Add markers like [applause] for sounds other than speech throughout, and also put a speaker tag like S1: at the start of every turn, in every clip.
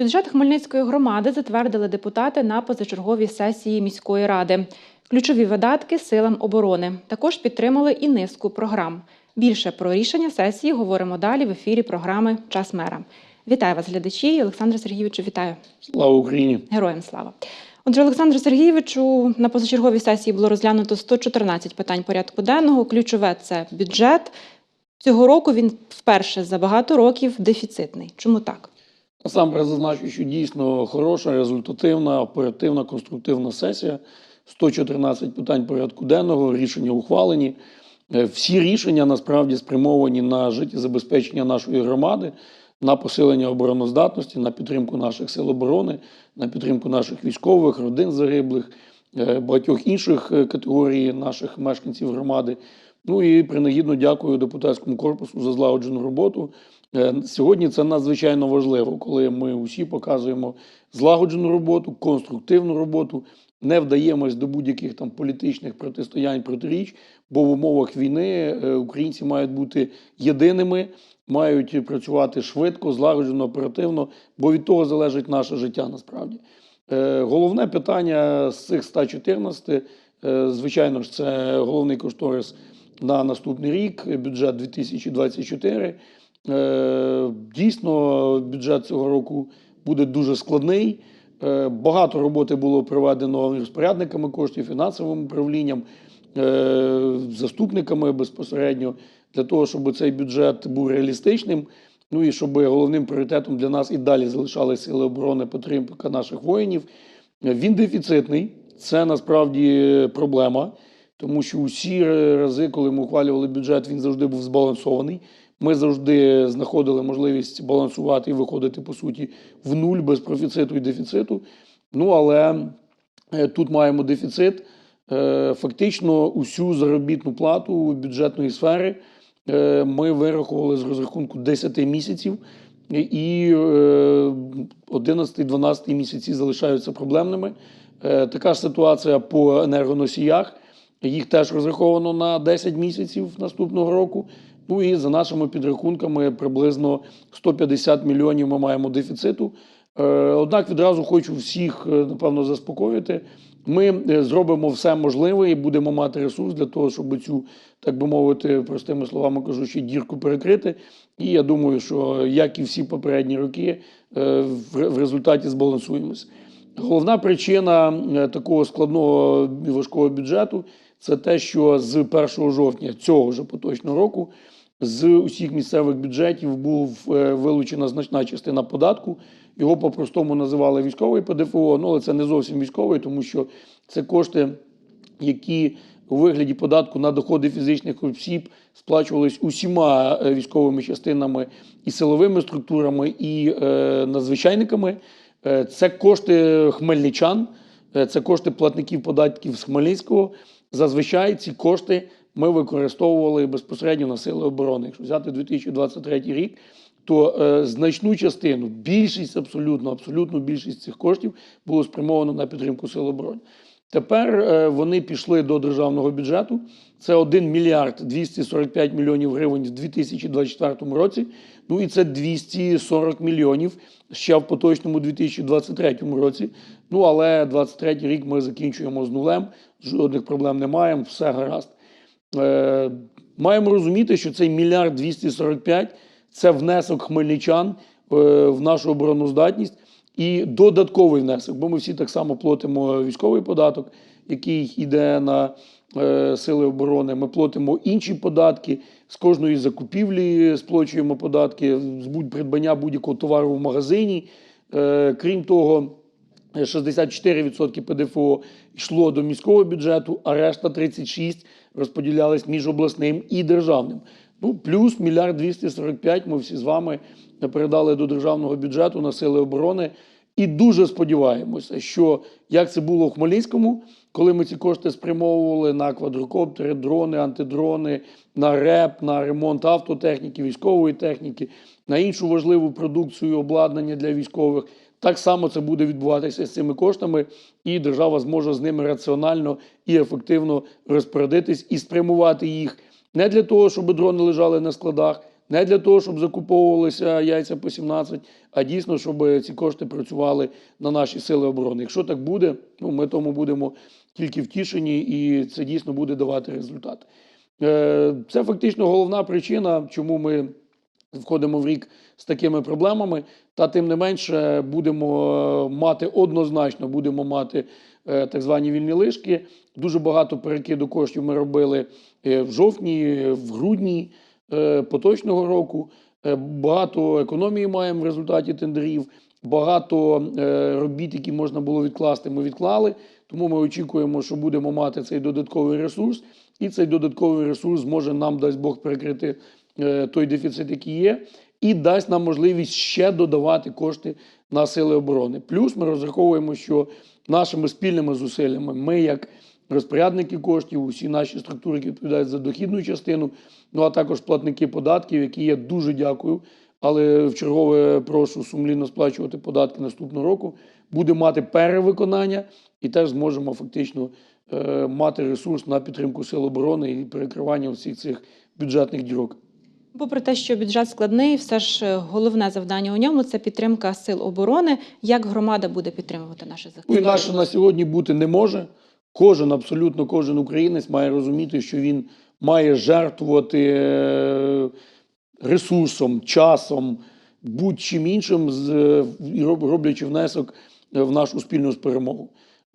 S1: Бюджет Хмельницької громади затвердили депутати на позачерговій сесії міської ради. Ключові видатки силам оборони. Також підтримали і низку програм. Більше про рішення сесії говоримо далі в ефірі програми Час мера. Вітаю вас, глядачі. Олександре Сергійовичу, вітаю.
S2: Слава Україні!
S1: Героям слава. Отже, Олександре Сергійовичу, на позачерговій сесії було розглянуто 114 питань порядку денного. Ключове це бюджет. Цього року він вперше за багато років дефіцитний. Чому так?
S2: Насамперед зазначу, що дійсно хороша, результативна, оперативна, конструктивна сесія. 114 питань порядку денного, рішення ухвалені. Е, Всі рішення насправді спрямовані на життєзабезпечення нашої громади, на посилення обороноздатності, на підтримку наших сил оборони, на підтримку наших військових, родин загиблих, е, багатьох інших е, категорій наших мешканців громади. Ну і принагідно дякую депутатському корпусу за злагоджену роботу. Е, Сьогодні це надзвичайно важливо, коли ми усі показуємо злагоджену роботу, конструктивну роботу, не вдаємось до будь-яких там політичних протистоянь протиріч, бо в умовах війни е, українці мають бути єдиними, мають працювати швидко, злагоджено, оперативно, бо від того залежить наше життя насправді. Е, Головне питання з цих 114, е, звичайно ж, це головний кошторис на наступний рік, бюджет 2024. Е, Дійсно, бюджет цього року буде дуже складний. Е, Багато роботи було проведено розпорядниками коштів, фінансовим управлінням, е, заступниками безпосередньо для того, щоб цей бюджет був реалістичним. Ну і щоб головним пріоритетом для нас і далі залишалися сили оборони, підтримка наших воїнів. Він дефіцитний, це насправді проблема, тому що усі рази, коли ми ухвалювали бюджет, він завжди був збалансований. Ми завжди знаходили можливість балансувати і виходити по суті в нуль без профіциту і дефіциту. Ну але е, тут маємо дефіцит. Е, Фактично, усю заробітну плату бюджетної сфери е, ми вирахували з розрахунку 10 місяців, і 11-12 місяці залишаються проблемними. Така ж ситуація по енергоносіях. Їх теж розраховано на 10 місяців наступного року. Ну і за нашими підрахунками приблизно 150 мільйонів ми маємо дефіциту. Е, Однак відразу хочу всіх, е, напевно, заспокоїти. Ми е, зробимо все можливе і будемо мати ресурс для того, щоб цю, так би мовити, простими словами кажучи, дірку перекрити. І я думаю, що як і всі попередні роки, в результаті збалансуємося. Головна причина такого складного важкого бюджету це те, що з 1 жовтня цього вже поточного року з усіх місцевих бюджетів був е, вилучена значна частина податку. Його по-простому називали військовий ПДФО, ну але це не зовсім військовий, тому що це кошти, які у вигляді податку на доходи фізичних осіб сплачувались усіма е, військовими частинами і силовими структурами, і е, надзвичайниками. Е, Це кошти хмельничан, це кошти платників податків з Хмельницького. Зазвичай ці кошти ми використовували безпосередньо на сили оборони. Якщо взяти 2023 рік, то е, значну частину, більшість абсолютно, абсолютну більшість цих коштів було спрямовано на підтримку сил оборони. Тепер е, вони пішли до державного бюджету. Це 1 мільярд 245 мільйонів гривень в 2024 році. Ну і це 240 мільйонів ще в поточному 2023 році. Ну але 23 рік ми закінчуємо з нулем. Жодних проблем не маємо, все гаразд. Е, маємо розуміти, що цей мільярд 245 – це внесок хмельничан е, в нашу обороноздатність і додатковий внесок, бо ми всі так само платимо військовий податок, який йде на е, сили оборони. Ми платимо інші податки. З кожної закупівлі сплачуємо податки, з будь придбання будь-якого товару в магазині. Е, крім того, 64% ПДФО йшло до міського бюджету, а решта 36% розподілялись між обласним і державним. Ну, плюс мільярд 245 ми всі з вами передали до державного бюджету на сили оборони. І дуже сподіваємося, що як це було в Хмельницькому, коли ми ці кошти спрямовували на квадрокоптери, дрони, антидрони, на РЕП, на ремонт автотехніки, військової техніки, на іншу важливу продукцію, обладнання для військових. Так само це буде відбуватися з цими коштами, і держава зможе з ними раціонально і ефективно розпорядитись і спрямувати їх не для того, щоб дрони лежали на складах, Не для того, щоб закуповувалися яйця по 17, а дійсно, щоб ці кошти працювали на наші сили оборони. Якщо так буде, ну ми тому будемо тільки втішені, і це дійсно буде давати результат. Е, Це фактично головна причина, чому ми входимо в рік з такими проблемами. Та тим не менше будемо е, мати однозначно, будемо мати е, так звані вільні лишки. Дуже багато перекиду коштів ми робили в жовтні, в грудні поточного року. Е, Багато економії маємо в результаті тендерів. Багато е, робіт, які можна було відкласти, ми відклали. Тому ми очікуємо, що будемо мати цей додатковий ресурс, і цей додатковий ресурс зможе нам, дасть Бог, перекрити е, той дефіцит, який є, і дасть нам можливість ще додавати кошти на сили оборони. Плюс ми розраховуємо, що нашими спільними зусиллями ми, як розпорядники коштів, усі наші структури, які відповідають за дохідну частину, ну а також платники податків, які я дуже дякую. Але в чергове прошу сумлінно сплачувати податки наступного року. Буде мати перевиконання і теж зможемо фактично е, мати ресурс на підтримку сил оборони і перекривання всіх цих бюджетних дірок.
S1: Попри те, що бюджет складний, все ж е, головне завдання у ньому це підтримка сил оборони. Як громада буде підтримувати наших
S2: Ну,
S1: захисників?
S2: інакше на сьогодні бути не може. Кожен, абсолютно кожен українець має розуміти, що він має жертвувати е, ресурсом, часом, будь-чим іншим, е, роблячи внесок е, в нашу спільну перемогу.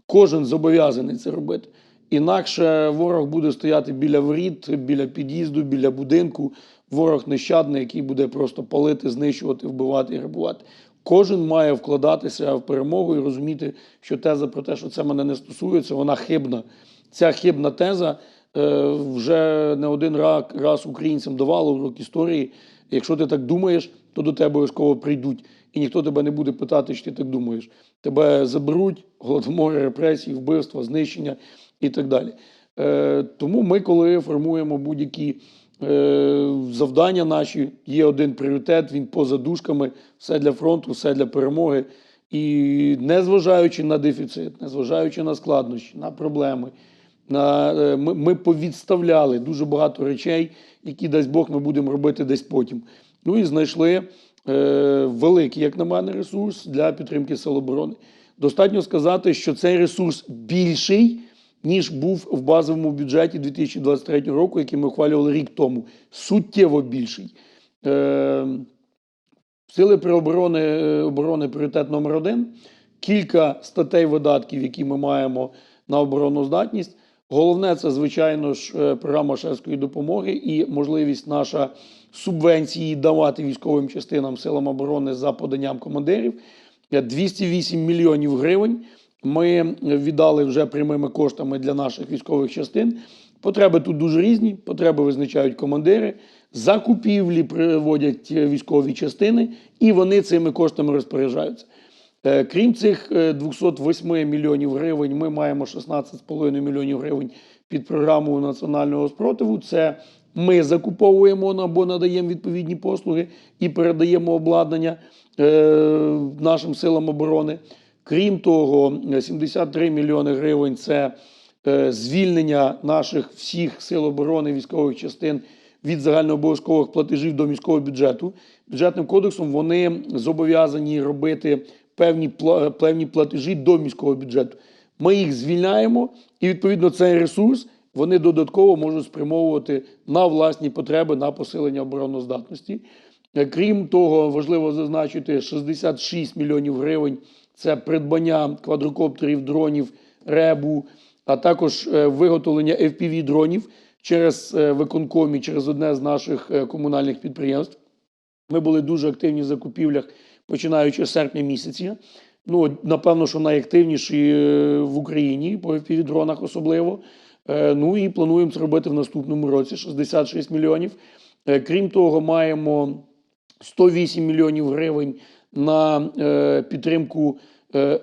S2: Кожен зобов'язаний це робити. Інакше ворог буде стояти біля воріт, біля під'їзду, біля будинку. Ворог нещадний, який буде просто палити, знищувати, вбивати і грабувати. Кожен має вкладатися в перемогу і розуміти, що теза про те, що це мене не стосується, вона хибна. Ця хибна теза вже не один раз українцям давала урок історії. Якщо ти так думаєш, то до тебе обов'язково прийдуть. І ніхто тебе не буде питати, чи ти так думаєш. Тебе заберуть, голодомори, репресії, вбивства, знищення і так далі. Е, тому ми, коли формуємо будь-які е, завдання наші, є один пріоритет, він поза дужками, все для фронту, все для перемоги. І незважаючи на дефіцит, незважаючи на складнощі, на проблеми, е, ми, ми повідставляли дуже багато речей, які, дасть Бог, ми будемо робити десь потім. Ну і знайшли е, великий, як на мене, ресурс для підтримки Сил оборони. Достатньо сказати, що цей ресурс більший, ніж був в базовому бюджеті 2023 року, який ми ухвалювали рік тому. Суттєво більший. Е, Сили оборони, е, оборони пріоритет номер один. Кілька статей видатків, які ми маємо на обороноздатність. Головне, це, звичайно ж, е, програма шерської допомоги і можливість наша субвенції давати військовим частинам силам оборони за поданням командирів. Е, 208 мільйонів гривень ми віддали вже прямими коштами для наших військових частин. Потреби тут дуже різні. Потреби визначають командири, закупівлі приводять е, військові частини, і вони цими коштами розпоряджаються. Е, Крім цих е, 208 мільйонів гривень, ми маємо 16,5 мільйонів гривень під програму національного спротиву. Це ми закуповуємо або надаємо відповідні послуги і передаємо обладнання е, нашим силам оборони. Крім того, е, 73 мільйони гривень це е, звільнення наших всіх сил оборони військових частин від загальнообов'язкових платежів до міського бюджету. Бюджетним кодексом вони зобов'язані робити певні, певні платежі до міського бюджету. Ми їх звільняємо, і відповідно цей ресурс вони додатково можуть спрямовувати на власні потреби на посилення обороноздатності. Крім того, важливо зазначити 66 мільйонів гривень це придбання квадрокоптерів, дронів, ребу, а також е, виготовлення FPV дронів через е, виконком і через одне з наших е, комунальних підприємств. Ми були дуже активні в закупівлях, починаючи з серпня місяця. Ну, напевно, що найактивніші е, в Україні по FPV-дронах особливо. Е, Ну і плануємо це робити в наступному році 66 мільйонів. Е, Крім того, маємо 108 мільйонів гривень на підтримку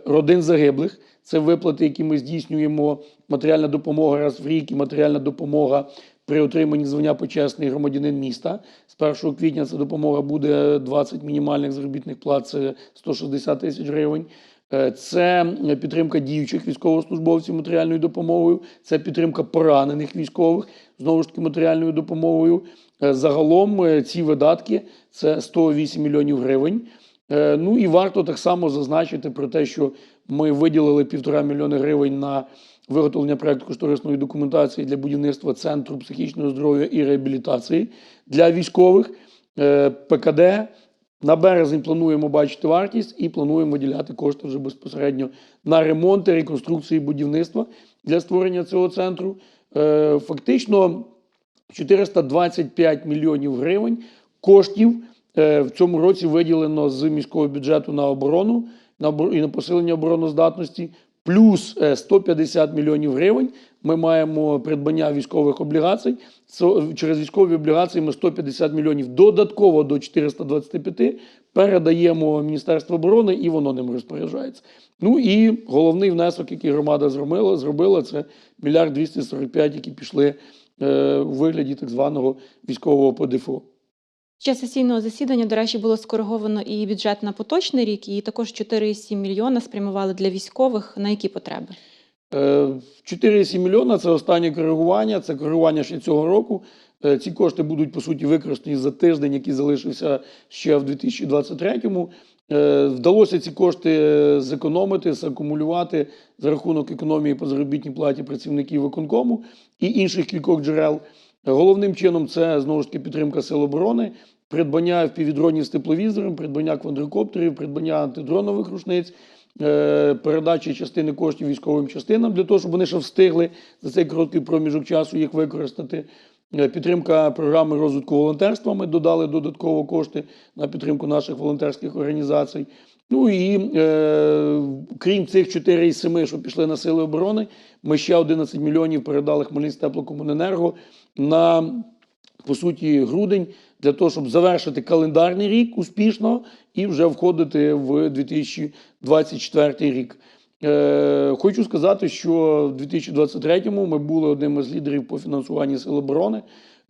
S2: родин загиблих. Це виплати, які ми здійснюємо. Матеріальна допомога раз в рік і матеріальна допомога при отриманні звання почесний громадянин міста. З 1 квітня ця допомога буде 20 мінімальних заробітних плат, це 160 тисяч гривень. Е, Це підтримка діючих військовослужбовців матеріальною допомогою, це підтримка поранених військових знову ж таки матеріальною допомогою. Е, Загалом е, ці видатки це 108 мільйонів гривень. Ну і варто так само зазначити про те, що ми виділили півтора мільйони гривень на виготовлення проекту кошторисної документації для будівництва центру психічного здоров'я і реабілітації для військових. Е, ПКД на березень плануємо бачити вартість і плануємо виділяти кошти вже безпосередньо на ремонти, реконструкції будівництва для створення цього центру. Е, Фактично 425 мільйонів гривень коштів е, в цьому році виділено з міського бюджету на оборону і на посилення обороноздатності. Плюс е, 150 мільйонів гривень ми маємо придбання військових облігацій. Через військові облігації ми 150 мільйонів додатково до 425 передаємо Міністерству оборони і воно ним розпоряджається. Ну і головний внесок, який громада зробила, зробила це мільярд 245, які пішли е, у вигляді так званого військового ПДФО.
S1: Час сесійного засідання, до речі, було скориговано і бюджет на поточний рік, і також 4,7 мільйона спрямували для військових. На які потреби?
S2: Е, 4,7 мільйона це останнє коригування, це коригування ще цього року. Е, Ці кошти будуть по суті використані за тиждень, який залишився ще в 2023-му. Е, Вдалося ці кошти е, зекономити, закумулювати за рахунок економії по заробітній платі працівників виконкому і інших кількох джерел. Головним чином це знову ж таки підтримка сил оборони, придбання впівдронів з тепловізором, придбання квадрокоптерів, придбання антидронових рушниць, е, передачі частини коштів військовим частинам для того, щоб вони ще встигли за цей короткий проміжок часу їх використати. Е, Підтримка програми розвитку волонтерства. Ми додали додатково кошти на підтримку наших волонтерських організацій. Ну і е, крім цих 4,7, що пішли на сили оборони, ми ще 11 мільйонів передали Хмельницький теплокомуненерго на по суті грудень для того, щоб завершити календарний рік успішно і вже входити в 2024 рік. Е, хочу сказати, що в 2023-му ми були одним із лідерів по фінансуванні сил оборони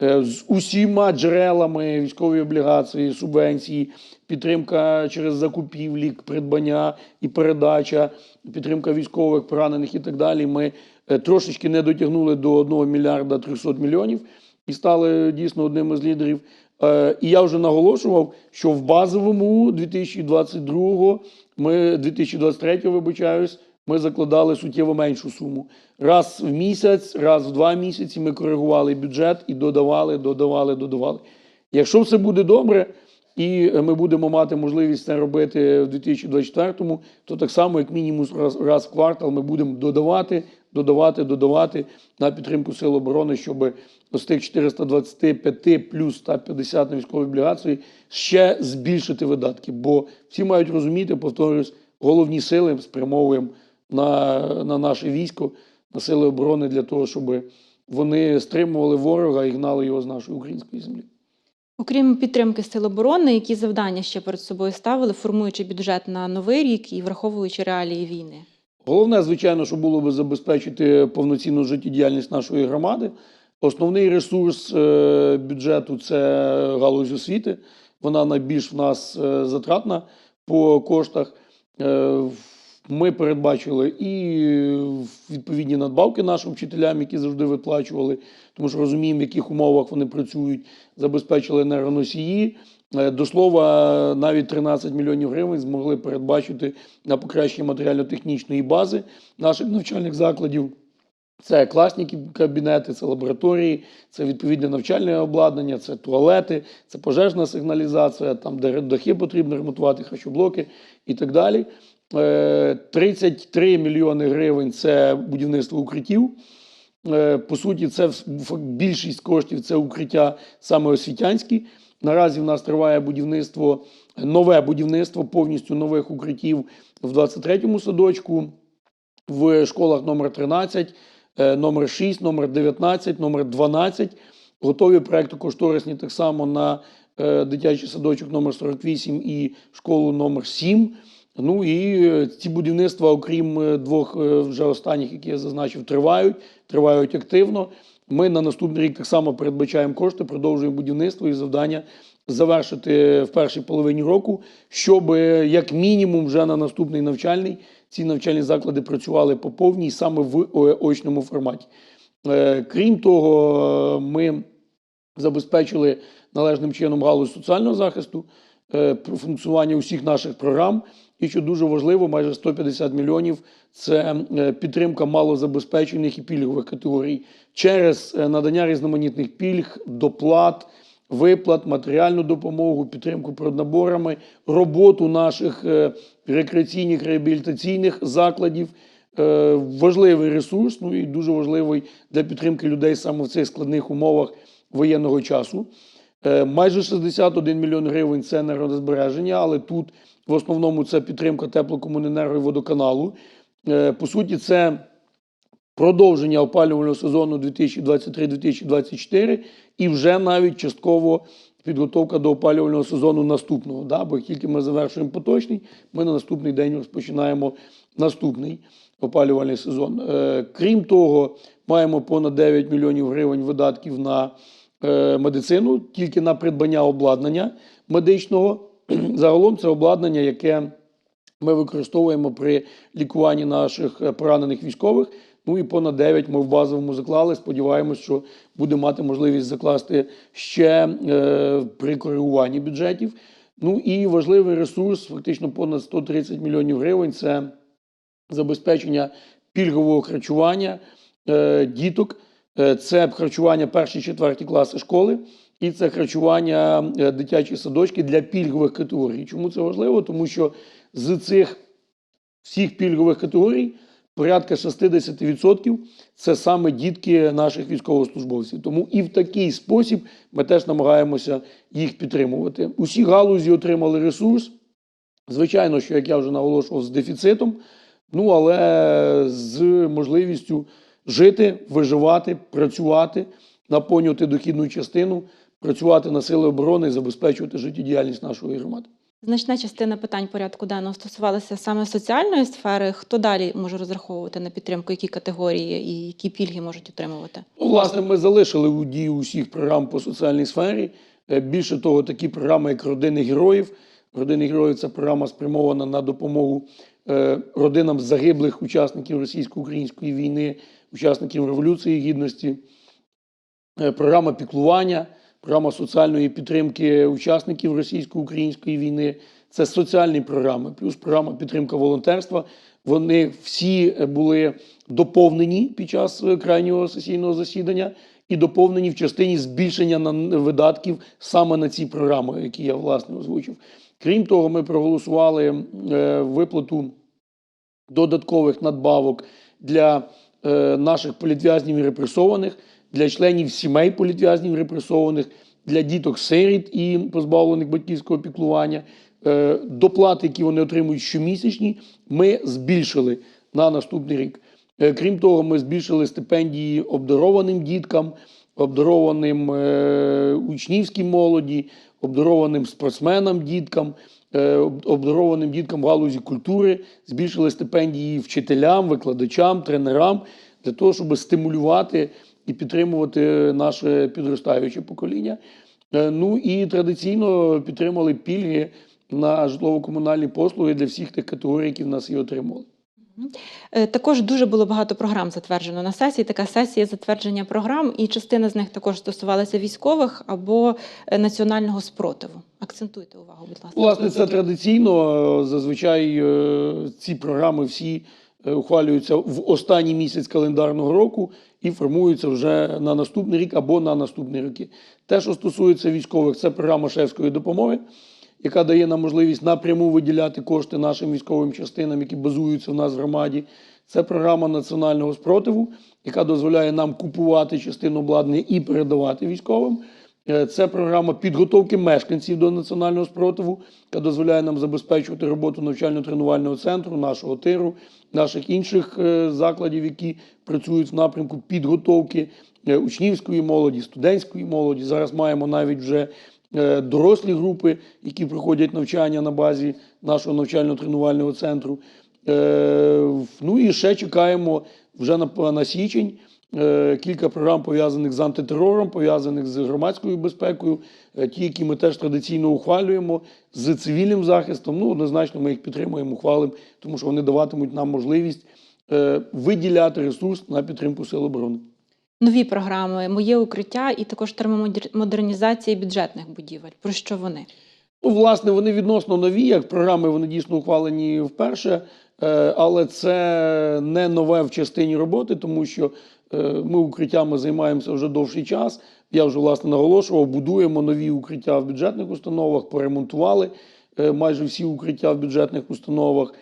S2: е, з усіма джерелами військової облігації, субвенції, підтримка через закупівлі, придбання і передача, підтримка військових поранених і так далі. Ми е, трошечки не дотягнули до 1 мільярда 300 мільйонів і стали дійсно одним із лідерів. Е, І я вже наголошував, що в базовому 2022 ми 2023 вибачаюсь, ми закладали суттєво меншу суму. Раз в місяць, раз в два місяці ми коригували бюджет і додавали, додавали, додавали. Якщо все буде добре, і ми будемо мати можливість це робити в 2024-му, то так само, як мінімум раз, раз в квартал, ми будемо додавати, додавати, додавати на підтримку сил оборони, щоб з тих 425 плюс 150 на військові облігації ще збільшити видатки. Бо всі мають розуміти, повторюсь, головні сили спрямовуємо на, на наше військо, на сили оборони для того, щоб вони стримували ворога і гнали його з нашої української землі.
S1: Окрім підтримки сил оборони, які завдання ще перед собою ставили, формуючи бюджет на новий рік і враховуючи реалії війни?
S2: Головне, звичайно, що було би забезпечити повноцінну життєдіяльність нашої громади. Основний ресурс е, бюджету це галузь освіти. Вона найбільш в нас е, затратна по коштах. Е, Ми передбачили і відповідні надбавки нашим вчителям, які завжди виплачували, тому що розуміємо, в яких умовах вони працюють, забезпечили енергоносії. Е, До слова, навіть 13 мільйонів гривень змогли передбачити на покращення матеріально-технічної бази наших навчальних закладів. Це класні кабінети, це лабораторії, це відповідне навчальне обладнання, це туалети, це пожежна сигналізація, там, де дахи потрібно ремонтувати, харчоблоки і так далі. Е, 33 мільйони гривень це будівництво укриттів. Е, По суті, це більшість коштів це укриття саме освітянські. Наразі в нас триває будівництво, нове будівництво повністю нових укриттів в 23-му садочку, в школах номер 13, е, номер 6, номер 19, номер 12. Готові проекти кошторисні так само на е, дитячий садочок номер 48 і школу номер 7. Ну і е, ці будівництва, окрім двох вже останніх, які я зазначив, тривають, тривають активно. Ми на наступний рік так само передбачаємо кошти, продовжуємо будівництво і завдання завершити в першій половині року, щоб як мінімум вже на наступний навчальний ці навчальні заклади працювали по повній саме в е, очному форматі. Е, Крім того, ми забезпечили належним чином галузь соціального захисту, е, функціонування усіх наших програм. І що дуже важливо, майже 150 мільйонів це е, підтримка малозабезпечених і пільгових категорій через е, надання різноманітних пільг, доплат, виплат, матеріальну допомогу, підтримку проднаборами, роботу наших е, рекреаційних реабілітаційних закладів. Важливий ресурс, ну і дуже важливий для підтримки людей саме в цих складних умовах воєнного часу. Майже 61 мільйон гривень це енергозбереження, але тут в основному це підтримка теплокомуненерго і водоканалу. Е, По суті, це продовження опалювального сезону 2023-2024 і вже навіть частково підготовка до опалювального сезону наступного. Да? Бо як тільки ми завершуємо поточний, ми на наступний день розпочинаємо наступний опалювальний сезон. Е, Крім того, маємо понад 9 мільйонів гривень видатків на е, медицину, тільки на придбання обладнання медичного. [clears throat] Загалом це обладнання, яке ми використовуємо при лікуванні наших е, поранених військових. Ну і понад 9 ми в базовому заклали. Сподіваємось, що буде мати можливість закласти ще е, при коригуванні бюджетів. Ну і важливий ресурс, фактично понад 130 мільйонів гривень. Це забезпечення пільгового харчування е, діток. Е, Це харчування перші четверті класи школи, і це харчування е, дитячі садочки для пільгових категорій. Чому це важливо? Тому що з цих всіх пільгових категорій порядка 60% це саме дітки наших військовослужбовців. Тому і в такий спосіб ми теж намагаємося їх підтримувати. Усі галузі отримали ресурс. Звичайно, що як я вже наголошував, з дефіцитом, ну але з можливістю жити, виживати, працювати, наповнювати дохідну частину, працювати на сили оборони і забезпечувати життєдіяльність нашої громади.
S1: Значна частина питань порядку денного стосувалася саме соціальної сфери. Хто далі може розраховувати на підтримку, які категорії і які пільги можуть отримувати?
S2: Ну, власне, ми залишили у дії усіх програм по соціальній сфері. Е, Більше того, такі програми, як родини героїв. Родини героїв це програма спрямована на допомогу е, родинам загиблих учасників російсько-української війни, учасників Революції Гідності. Е, Програма піклування, програма соціальної підтримки учасників російсько-української війни. Це соціальні програми, плюс програма підтримка волонтерства. Вони всі були доповнені під час крайнього сесійного засідання і доповнені в частині збільшення на видатків саме на ці програми, які я власне озвучив. Крім того, ми проголосували е, виплату додаткових надбавок для е, наших політв'язнів і репресованих, для членів сімей політв'язнів репресованих, для діток сиріт і позбавлених батьківського піклування. Е, доплати, які вони отримують щомісячні, ми збільшили на наступний рік. Е, Крім того, ми збільшили стипендії обдарованим діткам, обдарованим е, учнівській молоді, обдарованим спортсменам діткам, обдарованим діткам в галузі культури, збільшили стипендії вчителям, викладачам, тренерам для того, щоб стимулювати і підтримувати наше підростаюче покоління. Е, Ну і традиційно підтримали пільги на житлово-комунальні послуги для всіх тих категорій, які в нас її отримали.
S1: Е, Також дуже було багато програм затверджено на сесії. Така сесія затвердження програм, і частина з них також стосувалася військових або е, національного спротиву. Акцентуйте увагу, будь ласка.
S2: Власне, це традиційно. Зазвичай ці програми всі ухвалюються в останній місяць календарного року і формуються вже на наступний рік або на наступні роки. Те, що стосується військових, це програма шефської допомоги, яка дає нам можливість напряму виділяти кошти нашим військовим частинам, які базуються в нас в громаді. Це програма національного спротиву, яка дозволяє нам купувати частину обладнання і передавати військовим. Е, Це програма підготовки мешканців до національного спротиву, яка дозволяє нам забезпечувати роботу навчально-тренувального центру, нашого тиру, наших інших е, закладів, які працюють в напрямку підготовки е, учнівської молоді, студентської молоді. Зараз маємо навіть вже дорослі групи, які проходять навчання на базі нашого навчально-тренувального центру. Ну і ще чекаємо вже на, січень кілька програм пов'язаних з антитерором, пов'язаних з громадською безпекою, е, ті, які ми теж традиційно ухвалюємо, з цивільним захистом. Ну, однозначно, ми їх підтримуємо, ухвалимо, тому що вони даватимуть нам можливість е, виділяти ресурс на підтримку сил оборони.
S1: Нові програми Моє укриття і також термомодернізація бюджетних будівель. Про що вони?
S2: Ну, власне, вони відносно нові, як програми, вони дійсно ухвалені вперше, е, але це не нове в частині роботи, тому що е, ми укриттями займаємося вже довший час. Я вже власне наголошував, будуємо нові укриття в бюджетних установах, поремонтували е, майже всі укриття в бюджетних установах,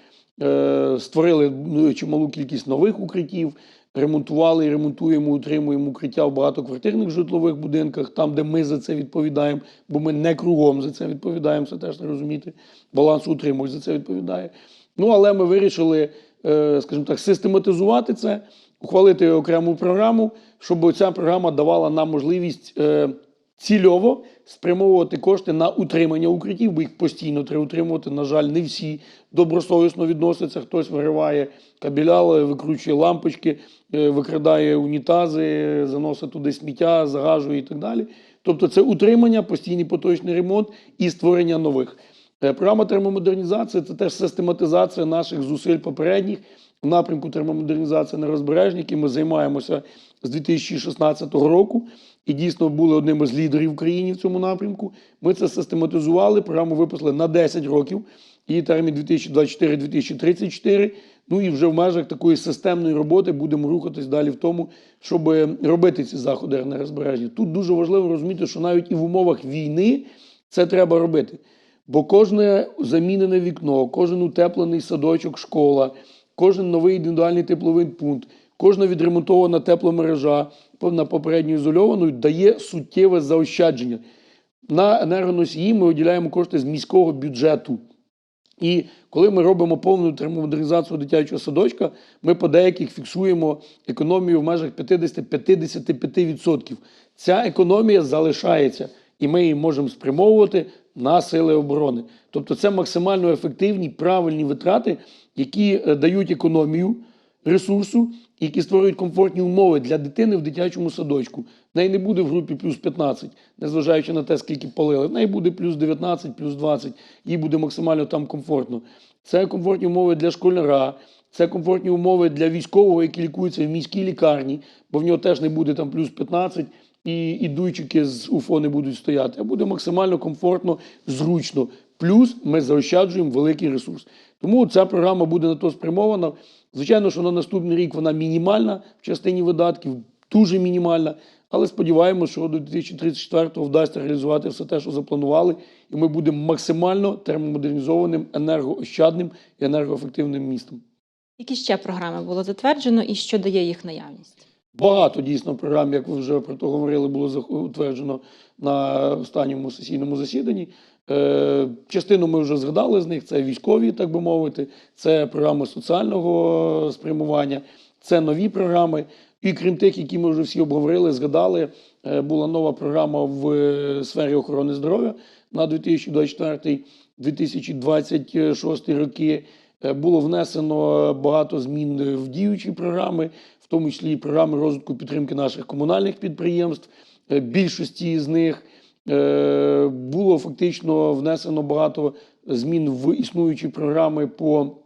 S2: е, створили ну, чималу кількість нових укриттів. Ремонтували і ремонтуємо, утримуємо укриття в багатоквартирних житлових будинках, там, де ми за це відповідаємо, бо ми не кругом за це відповідаємо, це теж не розуміти. Баланс утримують за це відповідає. Ну, але ми вирішили, е, скажімо так, систематизувати це, ухвалити окрему програму, щоб ця програма давала нам можливість е, цільово спрямовувати кошти на утримання укриттів, бо їх постійно треба утримувати. На жаль, не всі добросовісно відносяться. Хтось вириває кабіляли, викручує лампочки, е, викрадає унітази, заносить туди сміття, загажує і так далі. Тобто це утримання, постійний поточний ремонт і створення нових. Е, Програма термомодернізації це теж систематизація наших зусиль попередніх в напрямку термомодернізації на розбережні, яким ми займаємося з 2016 року. І дійсно були одним із лідерів в країні в цьому напрямку. Ми це систематизували. Програму випустили на 10 років. Її термін 2024-2034. Ну і вже в межах такої системної роботи будемо рухатись далі в тому, щоб робити ці заходи енергозбережні. Тут дуже важливо розуміти, що навіть і в умовах війни це треба робити. Бо кожне замінене вікно, кожен утеплений садочок, школа, кожен новий індивідуальний тепловий пункт, кожна відремонтована тепломережа на попередньо ізольовану дає суттєве заощадження. На енергоносії ми виділяємо кошти з міського бюджету. І коли ми робимо повну термомодернізацію дитячого садочка, ми по деяких фіксуємо економію в межах 50-55%. Ця економія залишається, і ми її можемо спрямовувати на сили оборони. Тобто це максимально ефективні, правильні витрати, які е, дають економію ресурсу, які створюють комфортні умови для дитини в дитячому садочку. В неї не буде в групі плюс 15, незважаючи на те, скільки полили. В неї буде плюс 19, плюс 20, їй буде максимально там комфортно. Це комфортні умови для школяра, це комфортні умови для військового, який лікується в міській лікарні, бо в нього теж не буде там плюс 15 і, і дуйчики з УФО не будуть стояти, а буде максимально комфортно, зручно. Плюс ми заощаджуємо великий ресурс. Тому ця програма буде на то спрямована. Звичайно, що на наступний рік вона мінімальна в частині видатків, дуже мінімальна. Але сподіваємося, що до 2034-го вдасться реалізувати все те, що запланували, і ми будемо максимально термомодернізованим, енергоощадним і енергоефективним містом.
S1: Які ще програми було затверджено і що дає їх наявність?
S2: Багато дійсно програм, як ви вже про то говорили, було утверджено на останньому сесійному засіданні. Е, частину ми вже згадали з них. Це військові, так би мовити, це програми соціального спрямування, це нові програми. І крім тих, які ми вже всі обговорили, згадали, е, була нова програма в е, сфері охорони здоров'я на 2024-2026 роки. Е, Було внесено багато змін в діючі програми, в тому числі програми розвитку підтримки наших комунальних підприємств. Е, Більшості з них е, фактично внесено багато змін в існуючі програми по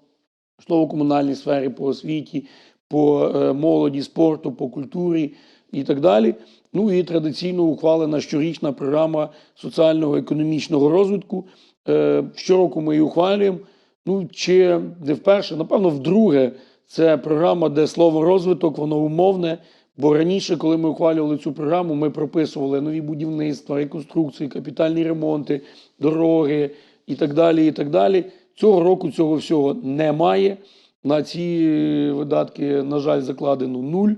S2: житлово-комунальній сфері, по освіті, по е, молоді, спорту, по культурі і так далі. Ну і традиційно ухвалена щорічна програма соціального економічного розвитку. Е, Щороку ми її ухвалюємо. Ну, чи не вперше, напевно, вдруге, це програма, де слово розвиток, воно умовне. Бо раніше, коли ми ухвалювали цю програму, ми прописували нові будівництва, реконструкції, капітальні ремонти, дороги і так далі. і так далі. Цього року цього всього немає. На ці видатки, на жаль, закладено нуль.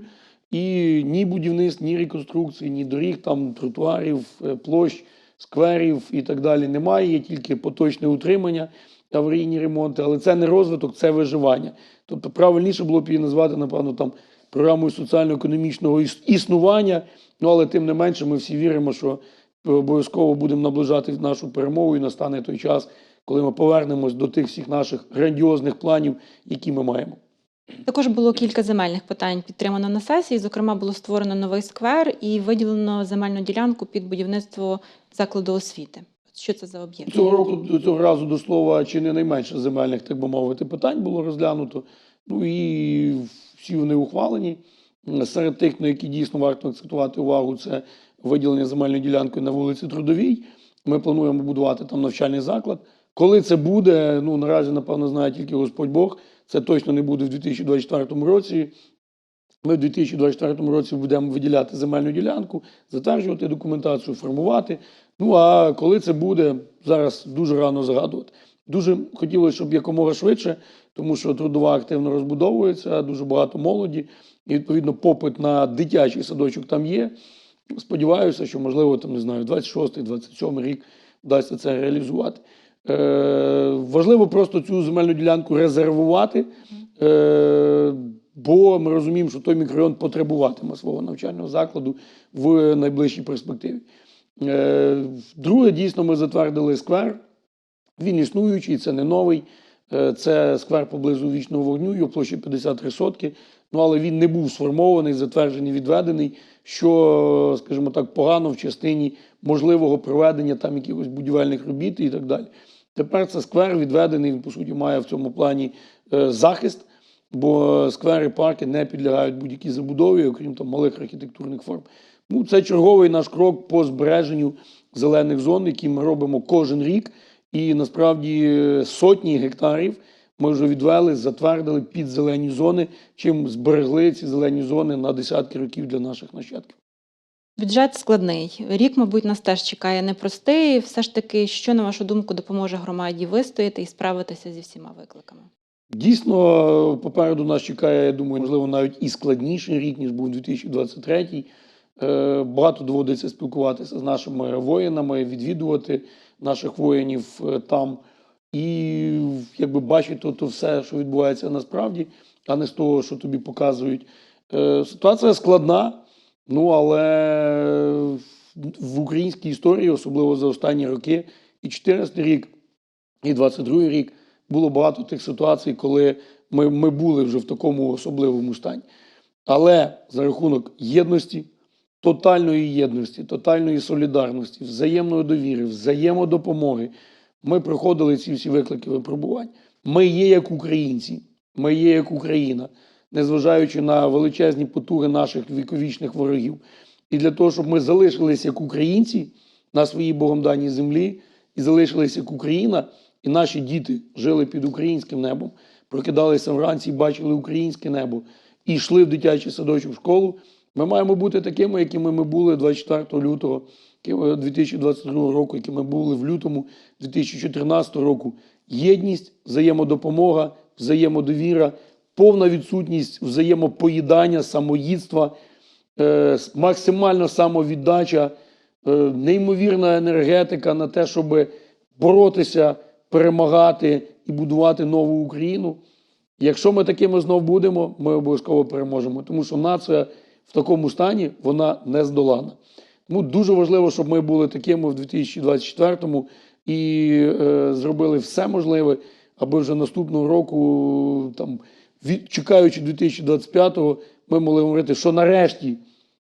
S2: І ні будівництв, ні реконструкції, ні доріг, там тротуарів, е, площ, скверів і так далі немає. Є тільки поточне утримання, аварійні ремонти, але це не розвиток, це виживання. Тобто правильніше було б її назвати, напевно, там програмою соціально-економічного іс- існування. Ну але тим не менше, ми всі віримо, що обов'язково будемо наближати нашу перемогу, і настане той час, коли ми повернемось до тих всіх наших грандіозних планів, які ми маємо.
S1: Також було кілька земельних питань підтримано на сесії. Зокрема, було створено новий сквер і виділено земельну ділянку під будівництво закладу освіти. Що це за об'єкт?
S2: Цього року цього разу до слова чи не найменше земельних, так би мовити, питань було розглянуто. Ну і всі вони ухвалені. Серед тих, на які дійсно варто акцентувати увагу, це виділення земельної ділянки на вулиці Трудовій. Ми плануємо будувати там навчальний заклад. Коли це буде, ну наразі, напевно, знає тільки Господь Бог. Це точно не буде в 2024 році. Ми в 2024 році будемо виділяти земельну ділянку, затверджувати документацію, формувати. Ну а коли це буде, зараз дуже рано згадувати. Дуже хотілося, щоб якомога швидше, тому що трудова активно розбудовується, дуже багато молоді, і відповідно попит на дитячий садочок там є. Сподіваюся, що можливо там не знаю, 26-27 рік вдасться це реалізувати. Е, важливо просто цю земельну ділянку резервувати, е, бо ми розуміємо, що той мікрорайон потребуватиме свого навчального закладу в найближчій перспективі. Е, друге, дійсно, ми затвердили сквер. Він існуючий, це не новий. Е, Це сквер поблизу вічного вогню, його площа 53 сотки. Ну, але він не був сформований, затверджений, відведений, що, скажімо так, погано в частині можливого проведення там якихось будівельних робіт і так далі. Тепер це сквер відведений, він, по суті, має в цьому плані е, захист, бо сквери, парки не підлягають будь-якій забудові, окрім там малих архітектурних форм. Ну, це черговий наш крок по збереженню зелених зон, які ми робимо кожен рік. І насправді е, сотні гектарів ми вже відвели, затвердили під зелені зони, чим зберегли ці зелені зони на десятки років для наших нащадків.
S1: Бюджет складний. Рік, мабуть, нас теж чекає непростий. Все ж таки, що на вашу думку допоможе громаді вистояти і справитися зі всіма викликами?
S2: Дійсно, попереду нас чекає, я думаю, можливо, навіть і складніший рік, ніж був 2023. Е, Багато доводиться спілкуватися з нашими воїнами, відвідувати наших воїнів е, там і якби бачити то все, що відбувається насправді, а не з того, що тобі показують. Е, Ситуація складна, ну але в українській історії, особливо за останні роки, і 14 рік, і 22 рік було багато тих ситуацій, коли ми, ми були вже в такому особливому стані. Але за рахунок єдності, тотальної єдності, тотальної солідарності, взаємної довіри, взаємодопомоги, ми проходили ці всі виклики випробувань. Ми є як українці, ми є як Україна, незважаючи на величезні потуги наших віковічних ворогів. І для того, щоб ми залишилися як українці на своїй Богом даній землі, і залишилися як Україна, і наші діти жили під українським небом, прокидалися вранці бачили українське небо і йшли в дитячий садочок в школу. Ми маємо бути такими, якими ми були 24 лютого 2022 року, якими ми були в лютому 2014 року. Єдність, взаємодопомога, взаємодовіра, повна відсутність взаємопоїдання, самоїдства, е, максимальна самовіддача, е, неймовірна енергетика на те, щоб боротися, перемагати і будувати нову Україну. Якщо ми такими знов будемо, ми обов'язково переможемо, тому що нація в такому стані вона не здолана. Тому дуже важливо, щоб ми були такими в 2024-му і е, зробили все можливе, аби вже наступного року, там, від, чекаючи 2025-го, ми могли говорити, що нарешті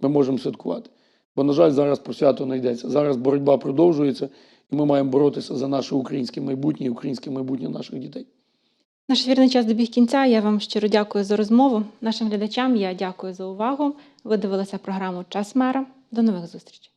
S2: ми можемо святкувати. Бо, на жаль, зараз про свято не йдеться. Зараз боротьба продовжується, і ми маємо боротися за наше українське майбутнє і українське майбутнє наших дітей.
S1: Наш вірний час добіг кінця. Я вам щиро дякую за розмову. Нашим глядачам я дякую за увагу. Ви дивилися програму Час мера. До нових зустрічей.